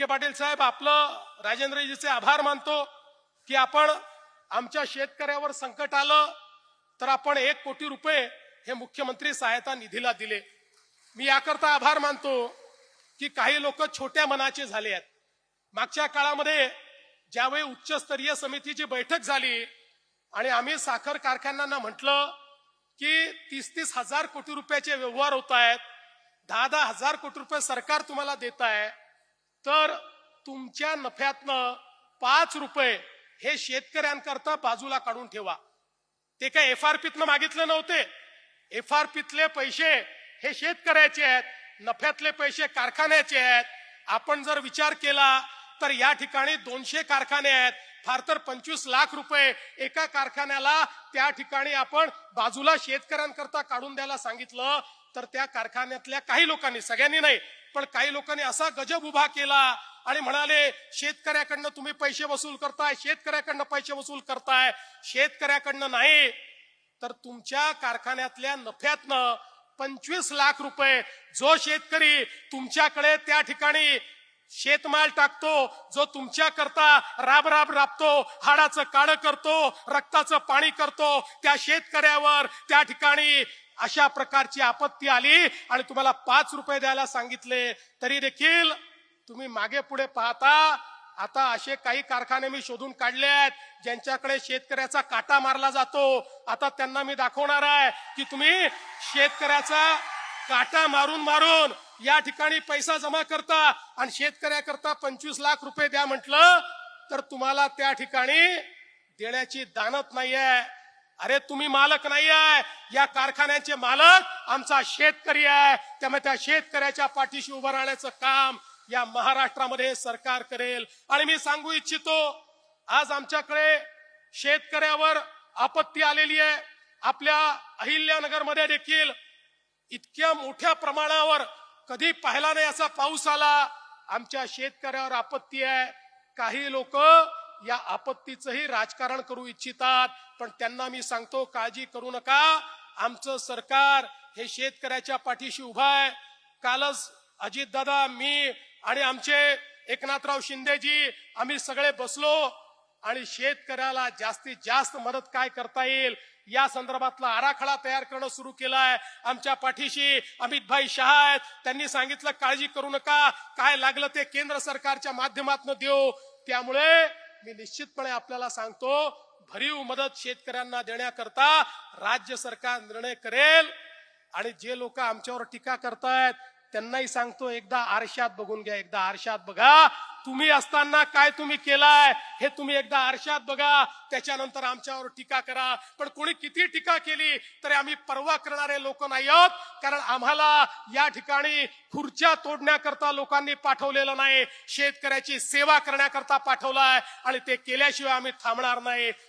विखे पाटील साहेब आपलं राजेंद्रजीचे आभार मानतो की आपण आमच्या शेतकऱ्यावर संकट आलं तर आपण एक कोटी रुपये हे मुख्यमंत्री सहायता निधीला दिले. मी याकरता आभार मानतो की काही लोक छोट्या मनाचे झाले आहेत. मागच्या काळामध्ये ज्यावेळी उच्चस्तरीय समितीची बैठक झाली आणि आम्ही साखर कारखान्यांना म्हटलं की तीस तीस हजार कोटी रुपयाचे व्यवहार होत आहेत. दहा दहा हजार कोटी रुपये सरकार तुम्हाला देत आहे. तर तुमच्या नफ्यातनं पाच रुपये हे शेतकऱ्यांकरता बाजूला काढून ठेवा. ते काय एफ आर पीतनं मागितले नव्हते? एफ आर पीतले पैसे हे शेतकऱ्याचे आहेत नफ्यातले पैसे कारखान्याचे आहेत. आपण जर विचार केला तर या ठिकाणी दोनशे कारखाने आहेत फार तर पंचवीस लाख रुपये एका कारखान्याला त्या ठिकाणी आपण बाजूला शेतकऱ्यांकरता काढून द्यायला सांगितलं. तर त्या कारखान्यातल्या काही लोकांनी सगळ्यांनी नाही पण काही लोकांनी असा गजब उभा केला आणि म्हणाले शेतकऱ्याकडनं तुम्ही पैसे वसूल करताय शेतकऱ्याकडनं पैसे वसूल करताय शेतकऱ्याकडनं नाही. तर तुमच्या कारखान्यातल्या नफ्यातनं पंचवीस लाख रुपये जो शेतकरी तुमच्याकडे त्या ठिकाणी शेतमाल टाकतो जो तुमच्या करता राब राब राबतो हाडाचं काळं करतो रक्ताचं पाणी करतो त्या शेतकऱ्यावर त्या ठिकाणी अशा प्रकारची आपत्ती आली आणि तुम्हाला पाच रुपये द्यायला सांगितले. तरी देखील तुम्ही मागे पुढे पाहता आता असे काही कारखाने मी शोधून काढले आहेत ज्यांच्याकडे शेतकऱ्याचा काटा मारला जातो. आता त्यांना मी दाखवणार आहे की तुम्ही शेतकऱ्याचा काटा मारून मारून या ठिकाणी पैसा जमा करता आणि शेतकऱ्याकरता पंचवीस लाख रुपये द्या म्हटलं तर तुम्हाला त्या ठिकाणी देण्याची दानत नाहीये. अरे तुम्ही मालक नाही आहे या कारखान्याचे मालक आमचा शेतकरी आहे. त्यामुळे त्या शेतकऱ्याच्या पाठीशी उभं राहण्याचं काम या महाराष्ट्रामध्ये सरकार करेल. आणि मी सांगू इच्छितो आज आमच्याकडे शेतकऱ्यावर आपत्ती आलेली आहे. आपल्या अहिल्यानगरमध्ये देखील इतक्या मोठ्या प्रमाणावर कधी पाहिला नाही असा पाऊस आला. आमच्या शेतकऱ्यावर आपत्ती आहे. काही लोक या आपत्तीचंही राजकारण करू इच्छितात. पण त्यांना मी सांगतो काळजी करू नका. आमचं सरकार हे शेतकऱ्याच्या पाठीशी उभं आहे. कालच अजितदादा मी आणि आमचे एकनाथराव शिंदेजी आम्ही सगळे बसलो. आणि शेतकऱ्याला जास्तीत जास्त मदत काय करता येईल? या संदर्भातला आराखडा तयार करणं सुरू केलाय. आमच्या पाठीशी अमितभाई शहा आहेत. त्यांनी सांगितलं काळजी करू नका. काय लागलं ते केंद्र सरकारच्या माध्यमातून देऊ. त्यामुळे मी निश्चितपणे आपल्याला सांगतो भरीव मदत शेतकऱ्यांना देण्याकरता राज्य सरकार निर्णय करेल आणि जे लोक आमच्यावर टीका करतायत त्यांनाही सांगतो एकदा आरशात बघून घ्या एकदा आरशात बघा. तुम्ही असताना काय तुम्ही केलाय हे तुम्ही एकदा आरशात बघा. त्याच्यानंतर आमच्यावर टीका करा. पण कोणी किती टीका केली तरी आम्ही परवा करणारे लोक नाही आहोत कारण आम्हाला या ठिकाणी खुर्च्या तोडण्याकरता लोकांनी पाठवलेलं नाही. शेतकऱ्याची सेवा करण्याकरता पाठवलाय आणि ते केल्याशिवाय आम्ही थांबणार नाही.